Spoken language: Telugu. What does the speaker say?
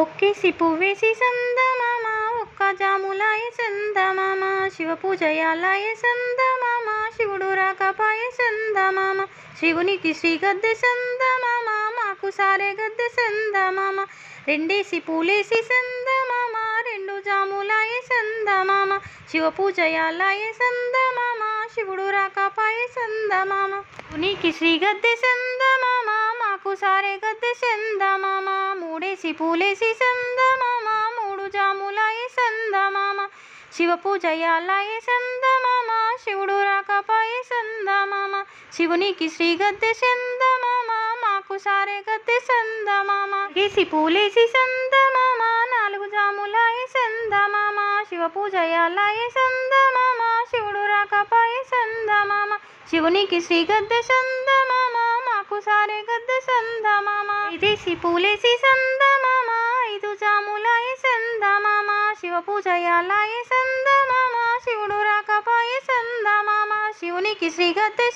ఒక్కేసి పువ్వేసి సందమామ ఒక్క జాములాయ సందమామ శివ పూజయాలాయ సందమామ శివుడు రాకపాయ సందమామ శివునికి శ్రీ గద్దె సందమామ మాకు సారే గద్దె సందమామ రెండేసి పూలేసి సందమామ రెండు జాములాయ సందమామ శివ పూజయాలాయ సందమామ శివుడు రాకపాయ సందమామ. శివునికి శ్రీ గద్దె సందమామ ఆకు సారే గద్దె సందమామ మూడేసి పూలేసి సందమామ మూడు జాములాయ సందమామ శివ పూజయాలాయ సందమామ శివుడు రాకపాయ సందమామ శివునికి శ్రీ గద్దె సందమామ మాకు సారే గద్దె సందమామ గేసి పూలేసి సందమామ నాలుగు జాములాయ సందమామ శివ పూజయాలాయ సందమామ శివుడు రాకపాయ సందమామ శివునికి శ్రీ గద్దె సందమామ గద్దె సందమామ ఇదేసి పూలేసి సందమామ ఐదు జాములాయ సందమామ శివ పూజయాలాయ సందమామ శివుడు రాకపాయ సందమామ శివునికి శ్రీ గద్దె